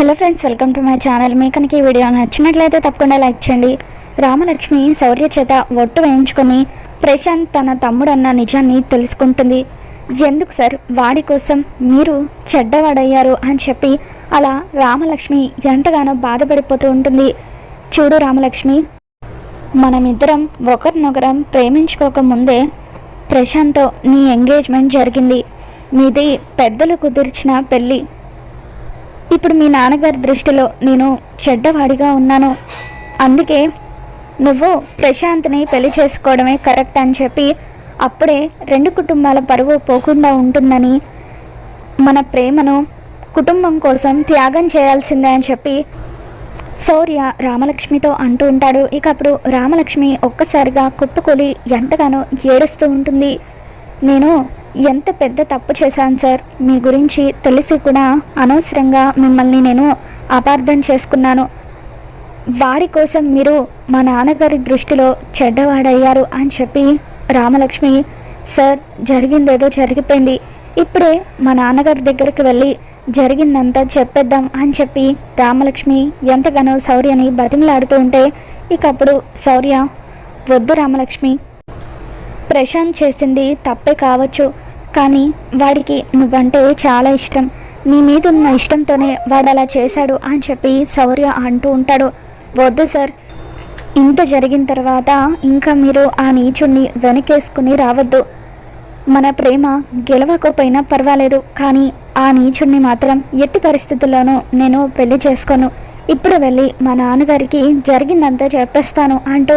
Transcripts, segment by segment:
Hello friends welcome to my channel. మీ కనుక ఈ video నచ్చినట్లయితే తప్పకుండా లైక్ చేయండి. రామలక్ష్మి శౌర్య చేత ఒట్టు వేయించుకొని ప్రశాంత్ తన తమ్ముడు అన్న నిజాన్ని తెలుసుకుంటుంది. ఎందుకు సార్? వాడి కోసం మీరు చెడ్డవాడయ్యారు అని చెప్పి అలా రామలక్ష్మి ఎంతగానో బాధపడిపోతూ ఉంటుంది. చూడు రామలక్ష్మి మనమిద్దరం ఒకరినొకరం ప్రేమించుకోక ముందే ప్రశాంత్తో నీ ఎంగేజ్మెంట్ జరిగింది. మీది పెద్దలు కుదిర్చిన పెళ్ళి. ఇప్పుడు మీ నాన్నగారి దృష్టిలో నేను చెడ్డవాడిగా ఉన్నాను. అందుకే నువ్వు ప్రశాంత్ని పెళ్ళి చేసుకోవడమే కరెక్ట్ అని చెప్పి అప్పుడే రెండు కుటుంబాల పరువు పోకుండా ఉంటుందని మన ప్రేమను కుటుంబం కోసం త్యాగం చేయాల్సిందే అని చెప్పి శౌర్య రామలక్ష్మితో అంటూ ఉంటాడు. ఇక అప్పుడు రామలక్ష్మి ఒక్కసారిగా కుప్పకూలి ఎంతగానో ఏడుస్తూ ఉంటుంది. నేను ఎంత పెద్ద తప్పు చేశాను సార్? మీ గురించి తెలిసి కూడా అనవసరంగా మిమ్మల్ని నేను అపార్థం చేసుకున్నాను. వాడి కోసం మీరు మా నాన్నగారి దృష్టిలో చెడ్డవాడయ్యారు అని చెప్పి రామలక్ష్మి సార్ జరిగిందేదో జరిగిపోయింది. ఇప్పుడే మా నాన్నగారి దగ్గరికి వెళ్ళి జరిగిందంతా చెప్పేద్దాం అని చెప్పి రామలక్ష్మి ఎంతగానో శౌర్యని బతిమలాడుతూ ఉంటే ఇకప్పుడు శౌర్య వద్దు రామలక్ష్మి ప్రశాంత్ చేసింది తప్పే కావచ్చు. కానీ వాడికి నువ్వంటే చాలా ఇష్టం. నీ మీద ఉన్న ఇష్టంతోనే వాడు అలా చేశాడు అని చెప్పి శౌర్య అంటూ ఉంటాడు. వద్దు సార్. ఇంత జరిగిన తర్వాత ఇంకా మీరు ఆ నీచుణ్ణి వెనకేసుకుని రావద్దు. మన ప్రేమ గెలవకపోయినా పర్వాలేదు. కానీ ఆ నీచుణ్ణి మాత్రం ఎట్టి పరిస్థితుల్లోనూ నేను పెళ్ళి చేసుకోను. ఇప్పుడు వెళ్ళి మా నాన్నగారికి జరిగిందంతా చెప్పేస్తాను అంటూ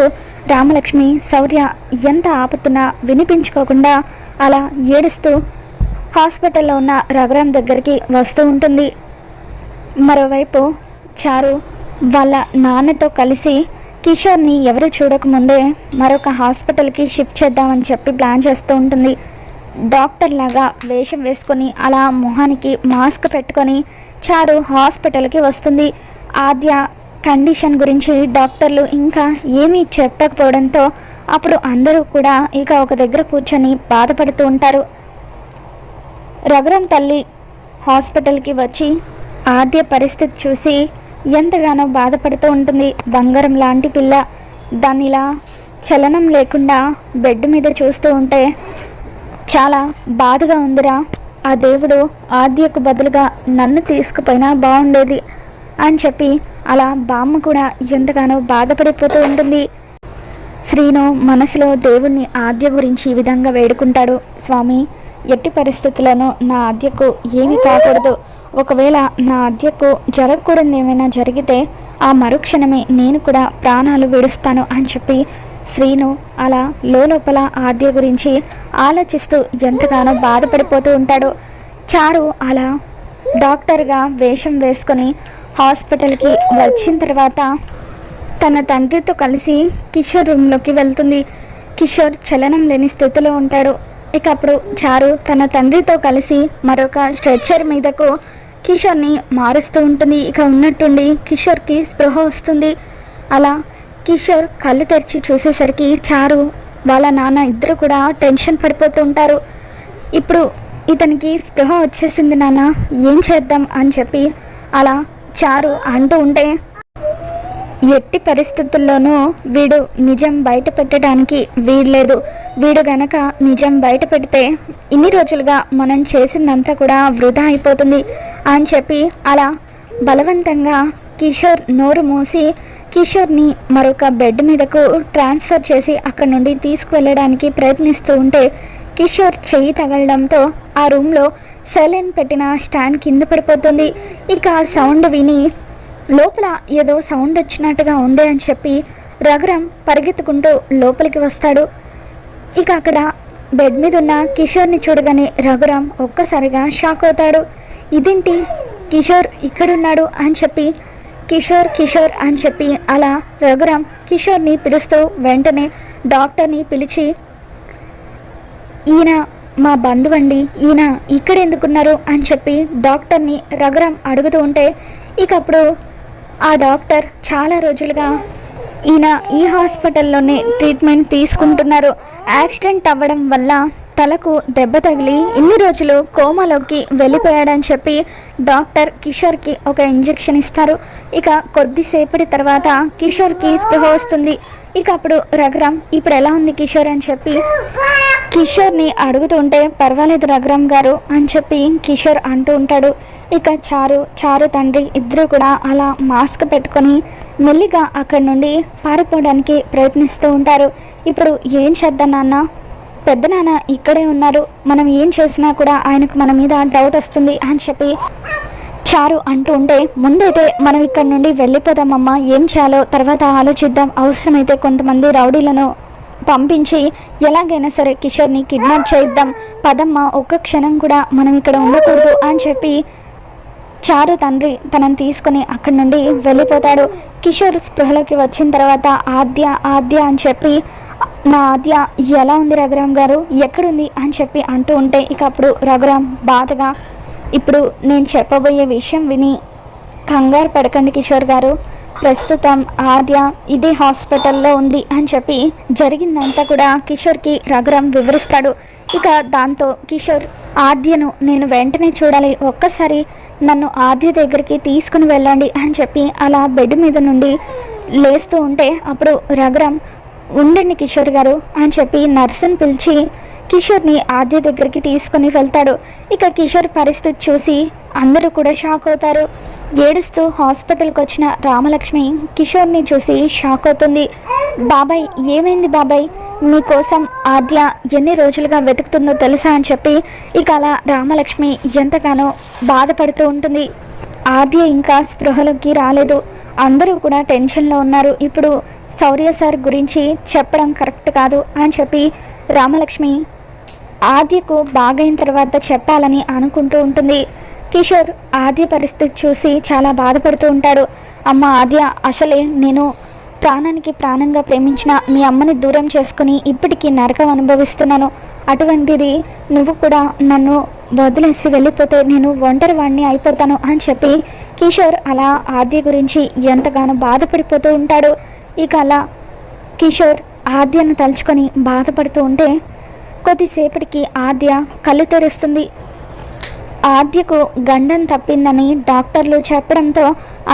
రామలక్ష్మి శౌర్య ఎంత ఆపుతున్నా వినిపించుకోకుండా అలా ఏడుస్తూ హాస్పిటల్లో ఉన్న రఘురామ్ దగ్గరికి వస్తూ ఉంటుంది. మరోవైపు చారు వాళ్ళ నాన్నతో కలిసి కిషోర్ని ఎవరు చూడకముందే మరొక హాస్పిటల్కి షిఫ్ట్ చేద్దామని చెప్పి ప్లాన్ చేస్తూ ఉంటుంది. డాక్టర్ లాగా వేషం వేసుకొని అలా మొహానికి మాస్క్ పెట్టుకొని చారు హాస్పిటల్కి వస్తుంది. ఆద్య కండిషన్ గురించి డాక్టర్లు ఇంకా ఏమీ చెప్పకపోవడంతో అప్పుడు అందరూ కూడా ఇక ఒక దగ్గర కూర్చొని బాధపడుతూ ఉంటారు. రఘురామ్ తల్లి హాస్పిటల్కి వచ్చి ఆద్య పరిస్థితి చూసి ఎంతగానో బాధపడుతూ ఉంటుంది. బంగారం లాంటి పిల్ల. దాన్ని ఇలా చలనం లేకుండా బెడ్ మీద చూస్తూ ఉంటే చాలా బాధగా ఉందిరా. ఆ దేవుడు ఆద్యకు బదులుగా నన్ను తీసుకుపోయినా బాగుండేది. అని చెప్పి అలా బామ్మ కూడా ఎంతగానో బాధపడిపోతూ ఉంటుంది. శ్రీను మనసులో దేవుణ్ణి ఆద్య గురించి ఈ విధంగా వేడుకుంటాడు. స్వామి ఎట్టి పరిస్థితులను నా ఆద్యకు ఏమీ కాకూడదు. ఒకవేళ నా ఆద్యకు జరగకూడదు ఏమైనా జరిగితే ఆ మరుక్షణమే నేను కూడా ప్రాణాలు విడుస్తాను అని చెప్పి శ్రీను అలా లోపల ఆద్య గురించి ఆలోచిస్తూ ఎంతగానో బాధపడిపోతూ ఉంటాడు. చారు అలా డాక్టర్గా వేషం వేసుకొని హాస్పిటల్కి వచ్చిన తర్వాత తన తండ్రితో కలిసి కిషోర్ రూమ్లోకి వెళ్తుంది. కిషోర్ చలనం లేని స్థితిలో ఉంటాడు ఇక అప్పుడు చారు తన తండ్రితో కలిసి మరొక స్ట్రెచ్చర్ మీదకు కిషోర్ని మారుస్తూ ఉంటుంది. ఇక ఉన్నట్టుండి కిషోర్కి స్పృహ వస్తుంది. అలా కిషోర్ కళ్ళు తెరిచి చూసేసరికి చారు వాళ్ళ నాన్న ఇద్దరు కూడా టెన్షన్ పడిపోతూ ఉంటారు. ఇప్పుడు ఇతనికి స్పృహ వచ్చేసింది నాన్న ఏం చేద్దాం? అని చెప్పి అలా చారు అంటూ ఉంటే ఎట్టి పరిస్థితుల్లోనూ వీడు నిజం బయట పెట్టడానికి వీల్లేదు. వీడు గనక నిజం బయట పెడితే ఇన్ని రోజులుగా మనం చేసిందంతా కూడా వృధా అయిపోతుంది అని చెప్పి అలా బలవంతంగా కిషోర్ నోరు మూసి కిషోర్ని మరొక బెడ్ మీదకు ట్రాన్స్ఫర్ చేసి అక్కడ నుండి తీసుకువెళ్ళడానికి ప్రయత్నిస్తూ ఉంటే కిషోర్ చెయ్యి తగలడంతో ఆ రూమ్లో సెలైన్ పెట్టిన స్టాండ్ కింద పడిపోతుంది. ఇక ఆ సౌండ్ విని లోపల ఏదో సౌండ్ వచ్చినట్టుగా ఉంది అని చెప్పి రఘురాం పరిగెత్తుకుంటూ లోపలికి వస్తాడు. ఇక అక్కడ బెడ్ మీద ఉన్న కిషోర్ని చూడగానే రఘురామ్ ఒక్కసారిగా షాక్ అవుతాడు. ఇదేంటి? కిషోర్ ఇక్కడున్నాడు అని చెప్పి కిషోర్ కిషోర్ అని చెప్పి అలా రఘురామ్ కిషోర్ని పిలుస్తూ వెంటనే డాక్టర్ని పిలిచి ఈయన మా బంధువండి ఈయన ఇక్కడ ఎందుకున్నారు అని చెప్పి డాక్టర్ని రఘురామ్ అడుగుతూ ఉంటే ఇకప్పుడు ఆ డాక్టర్ చాలా రోజులుగా ఈయన ఈ హాస్పిటల్లోనే ట్రీట్మెంట్ తీసుకుంటున్నారు. యాక్సిడెంట్ అవ్వడం వల్ల తలకు దెబ్బ తగిలి ఇన్ని రోజులు కోమాలోకి వెళ్ళిపోయాడని చెప్పి డాక్టర్ కిషోర్కి ఒక ఇంజెక్షన్ ఇస్తారు. ఇక కొద్దిసేపటి తర్వాత కిషోర్కి స్పృహ వస్తుంది. ఇక అప్పుడు రఘురామ్ ఇప్పుడు ఎలా ఉంది కిషోర్? అని చెప్పి కిషోర్ని అడుగుతుంటే పర్వాలేదు రఘురామ్ గారు అని చెప్పి కిషోర్ అంటూ ఉంటాడు. ఇక చారు చారు తండ్రి ఇద్దరు కూడా అలా మాస్క్ పెట్టుకొని మెల్లిగా అక్కడి నుండి పారిపోవడానికి ప్రయత్నిస్తూ ఉంటారు. ఇప్పుడు ఏం చేద్దాం నాన్న? పెద్ద నాన్న ఇక్కడే ఉన్నారు. మనం ఏం చేసినా కూడా ఆయనకు మన మీద డౌట్ వస్తుంది అని చెప్పి చారు అంటూ ఉంటే ముందైతే మనం ఇక్కడ నుండి వెళ్ళిపోదామమ్మా ఏం చేయాలో తర్వాత ఆలోచిద్దాం. అవసరమైతే కొంతమంది రౌడీలను పంపించి ఎలాగైనా సరే కిషోర్ని కిడ్నాప్ చేయిద్దాం. పదమ్మ ఒక్క క్షణం కూడా మనం ఇక్కడ ఉండకూడదు అని చెప్పి చారు తండ్రి తనని తీసుకుని అక్కడి నుండి వెళ్ళిపోతాడు. కిషోర్ స్పృహలోకి వచ్చిన తర్వాత ఆద్య ఆద్య అని చెప్పి నా ఆద్య ఎలా ఉంది రఘురామ్ గారు? ఎక్కడుంది? అని చెప్పి అంటూ ఉంటే ఇక అప్పుడు రఘురామ్ బాధగా ఇప్పుడు నేను చెప్పబోయే విషయం విని కంగారు పడకండి కిషోర్ గారు. ప్రస్తుతం ఆద్య ఇదే హాస్పిటల్లో ఉంది అని చెప్పి జరిగిందంతా కూడా కిషోర్కి రఘురామ్ వివరిస్తాడు. ఇక దాంతో కిషోర్ ఆద్యను నేను వెంటనే చూడాలి. ఒక్కసారి నన్ను ఆద్య దగ్గరికి తీసుకుని వెళ్ళండి అని చెప్పి అలా బెడ్ మీద నుండి లేస్తూ ఉంటే అప్పుడు రఘురామ్ ఉండండి కిషోర్ గారు అని చెప్పి నర్సును పిలిచి కిషోర్ని ఆద్య దగ్గరికి తీసుకుని వెళ్తాడు. ఇక కిషోర్ పరిస్థితి చూసి అందరూ కూడా షాక్ అవుతారు. ఏడుస్తూ హాస్పిటల్కి వచ్చిన రామలక్ష్మి కిషోర్ని చూసి షాక్ అవుతుంది. బాబాయ్ ఏమైంది బాబాయ్? మీకోసం ఆద్య ఎన్ని రోజులుగా వెతుకుతుందో తెలుసా అని చెప్పి ఇక అలా రామలక్ష్మి ఎంతగానో బాధపడుతూ ఉంటుంది. ఆద్య ఇంకా స్పృహలోకి రాలేదు. అందరూ కూడా టెన్షన్లో ఉన్నారు. ఇప్పుడు శౌర్య సార్ గురించి చెప్పడం కరెక్ట్ కాదు అని చెప్పి రామలక్ష్మి ఆద్యకు బాగైన తర్వాత చెప్పాలని అనుకుంటూ ఉంటుంది. కిషోర్ ఆద్య పరిస్థితి చూసి చాలా బాధపడుతూ ఉంటాడు. అమ్మ ఆద్య అసలే నేను ప్రాణానికి ప్రాణంగా ప్రేమించిన మీ అమ్మని దూరం చేసుకుని ఇప్పటికీ నరకం అనుభవిస్తున్నాను. అటువంటిది నువ్వు కూడా నన్ను వదిలేసి వెళ్ళిపోతే నేను ఒంటరి వాడిని అయిపోతాను అని చెప్పి కిషోర్ అలా ఆద్య గురించి ఎంతగానో బాధపడిపోతూ ఉంటాడు. ఇక అలా కిషోర్ ఆద్యను తలుచుకొని బాధపడుతూ ఉంటే కొద్దిసేపటికి ఆద్య కళ్ళు తెరుస్తుంది. ఆద్యకు గండం తప్పిందని డాక్టర్లు చెప్పడంతో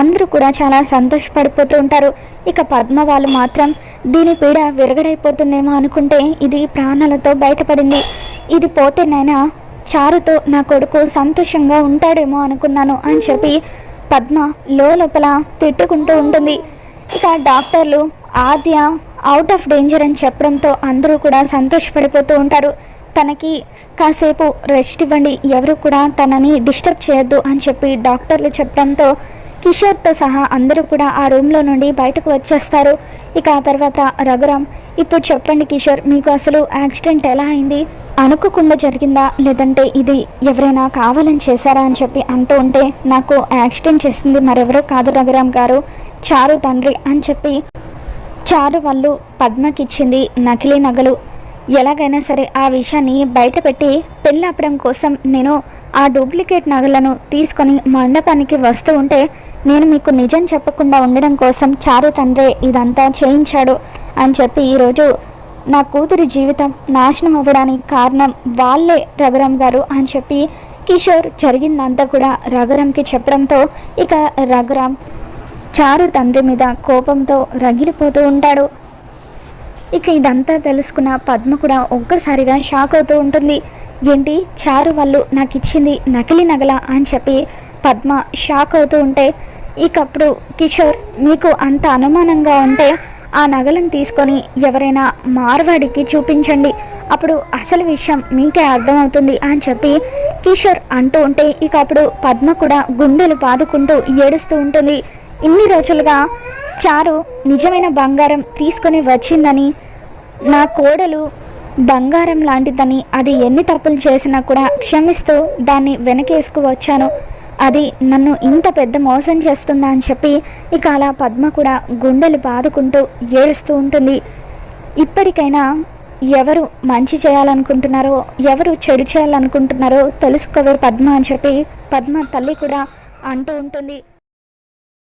అందరూ కూడా చాలా సంతోషపడిపోతూ ఉంటారు. ఇక పద్మ వాళ్ళు మాత్రం దీని పీడ విరగడైపోతుందేమో అనుకుంటే ఇది ప్రాణాలతో బయటపడింది. ఇది పోతేనైనా చారుతో నా కొడుకు సంతోషంగా ఉంటాడేమో అనుకున్నాను అని చెప్పి పద్మ లోపల తిట్టుకుంటూ ఉంటుంది. ఇక డాక్టర్లు ఆద్య అవుట్ ఆఫ్ డేంజర్ అని చెప్పడంతో అందరూ కూడా సంతోషపడిపోతూ ఉంటారు. తనకి కాసేపు రెస్ట్ ఇవ్వండి. ఎవరు కూడా తనని డిస్టర్బ్ చేయొద్దు అని చెప్పి డాక్టర్లు చెప్పడంతో కిషోర్తో సహా అందరూ కూడా ఆ రూమ్లో నుండి బయటకు వచ్చేస్తారు. ఇక ఆ తర్వాత రఘురామ్ ఇప్పుడు చెప్పండి కిషోర్ మీకు అసలు యాక్సిడెంట్ ఎలా అయింది? అనుకోకుండా జరిగిందా? లేదంటే ఇది ఎవరైనా కావాలని చేశారా? అని చెప్పి అంటూ ఉంటే నాకు యాక్సిడెంట్ చేసింది మరెవరో కాదు రఘురామ్ గారు. చారు తండ్రి అని చెప్పి చారు వాళ్ళు పద్మకిచ్చింది నకిలీ నగలు. ఎలాగైనా సరే ఆ విషయాన్ని బయటపెట్టి పెళ్ళాపడం కోసం నేను ఆ డూప్లికేట్ నగలను తీసుకొని మండపానికి వస్తూ ఉంటే నేను మీకు నిజం చెప్పకుండా ఉండడం కోసం చారు తండ్రే ఇదంతా చేయించాడు అని చెప్పి ఈరోజు నా కూతురి జీవితం నాశనం అవ్వడానికి కారణం వాళ్ళే రఘురామ్ గారు అని చెప్పి కిషోర్ జరిగిందంతా కూడా రఘురామ్కి చెప్పడంతో ఇక రఘురామ్ చారు తండ్రి మీద కోపంతో రగిలిపోతూ ఉంటాడు. ఇక ఇదంతా తెలుసుకున్న పద్మ కూడా ఒక్కసారిగా షాక్ అవుతూ ఉంటుంది. ఏంటి? చారు వాళ్ళు నాకు ఇచ్చింది నకిలీ నగల అని చెప్పి పద్మ షాక్ అవుతూ ఉంటే ఇకప్పుడు కిషోర్ మీకు అంత అనుమానంగా ఉంటే ఆ నగలను తీసుకొని ఎవరైనా మార్వాడికి చూపించండి. అప్పుడు అసలు విషయం మీకే అర్థమవుతుంది అని చెప్పి కిషోర్ అంటూ ఉంటే ఇక అప్పుడు పద్మ కూడా గుండెలు బాదుకుంటూ ఏడుస్తూ ఉంటుంది. ఇన్ని రోజులుగా చారు నిజమైన బంగారం తీసుకొని వచ్చిందని నా కోడలు బంగారం లాంటిదని అది ఎన్ని తప్పులు చేసినా కూడా క్షమిస్తూ దాన్ని వెనకేసుకు వచ్చాను. అది నన్ను ఇంత పెద్ద మోసం చేస్తుందా అని చెప్పి ఇక అలా పద్మ కూడా గుండెలు బాదుకుంటూ ఏడుస్తూ ఉంటుంది. ఇప్పటికైనా ఎవరు మంచి చేయాలనుకుంటున్నారో ఎవరు చెడు చేయాలనుకుంటున్నారో తెలుసుకోవే పద్మ అని చెప్పి పద్మ తల్లి కూడా అంటూ ఉంటుంది.